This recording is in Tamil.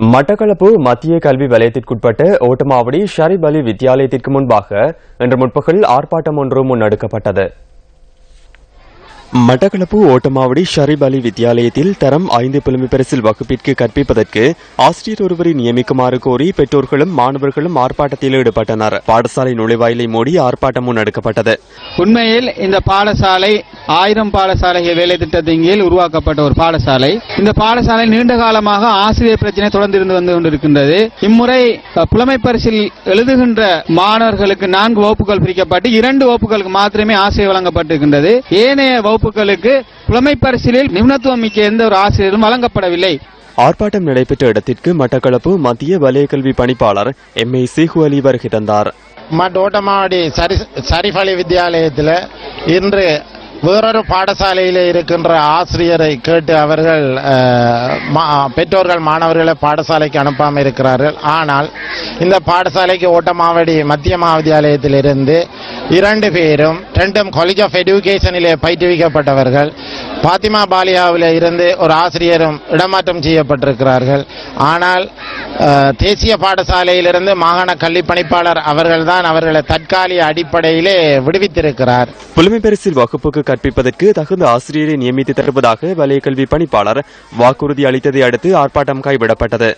மட்டக்களப்பு மத்திய கல்வி வலயத்திற்குட்பட்ட ஓட்டமாவடி ஷரீப் அலி வித்தியாலயத்திற்கு முன்பாக இன்று முற்பகல் ஆர்ப்பாட்டம் ஒன்று முன்னெடுக்கப்பட்டது. மட்டக்களப்பு ஓட்டமாவடி ஷரீப் அலி வித்தியாலயத்தில் தரம் ஐந்து புலமை பரிசில் வகுப்பிற்கு கற்பிப்பதற்கு ஆசிரியர் ஒருவரை நியமிக்குமாறு கோரி பெற்றோர்களும் மாணவர்களும் ஆர்ப்பாட்டத்தில் ஈடுபட்டனர். பாடசாலை நுழைவாயிலை மூடி ஆர்ப்பாட்டம் முன்னெடுக்கப்பட்டது. உண்மையில் இந்த பாடசாலை ஆயிரம் பாடசாலைகள் வேலை திட்டத்தின் கீழ் உருவாக்கப்பட்ட ஒரு பாடசாலை. இந்த பாடசாலை நீண்ட காலமாக ஆசிரியர் பிரச்சனை தொடர்ந்து இருந்து வந்து கொண்டிருக்கின்றது. இம்முறை புலமை பரிசில் எழுதுகின்ற மாணவர்களுக்கு நான்கு வகுப்புகள் பிரிக்கப்பட்டு இரண்டு வகுப்புகளுக்கு மாத்திரமே ஆசிரியர் வழங்கப்பட்டிருக்கின்றது. ஏனைய வகுப்புகளுக்கு புலமை பரிசிலில் நிபுணத்துவம் மிக்க எந்த ஒரு ஆசிரியரும் வழங்கப்படவில்லை. ஆர்ப்பாட்டம் நடைபெற்ற இடத்திற்கு மட்டக்களப்பு மத்திய வலய கல்வி பணிப்பாளர் எம். ஏ. சேகு அலி வருகை தந்தார். மட்டோட்டமாவடி சரி சரிஃபலி வித்தியாலயத்தில் இன்று வேறொரு பாடசாலையில் இருக்கின்ற ஆசிரியரை கேட்டு அவர்கள் மா- பெற்றோர்கள் மாணவர்களை பாடசாலைக்கு அனுப்பாமல் இருக்கிறார்கள். ஆனால் இந்த பாடசாலைக்கு ஓட்டமாவடி மத்திய மகாவித்தியாலயத்திலிருந்து இரண்டு பேரும் ரெண்டும் காலேஜ் ஆஃப் எஜுகேஷனிலே பயிற்றுவிக்கப்பட்டவர்கள். பாத்திமா பாலியாவில் இருந்து ஒரு ஆசிரியரும் இடமாற்றம் செய்யப்பட்டிருக்கிறார்கள். ஆனால் தேசிய பாடசாலையிலிருந்து மாகாண கல்வி பணிப்பாளர் அவர்கள்தான் அவர்களை தற்காலிக அடிப்படையிலே விடுவித்திருக்கிறார். புலமை பரிசில் வகுப்புக்கு கற்பிப்பதற்கு தகுந்த ஆசிரியரை நியமித்து தருவதாக வலய கல்வி பணிப்பாளர் வாக்குறுதி அளித்ததை அடுத்து ஆர்ப்பாட்டம் கைவிடப்பட்டது.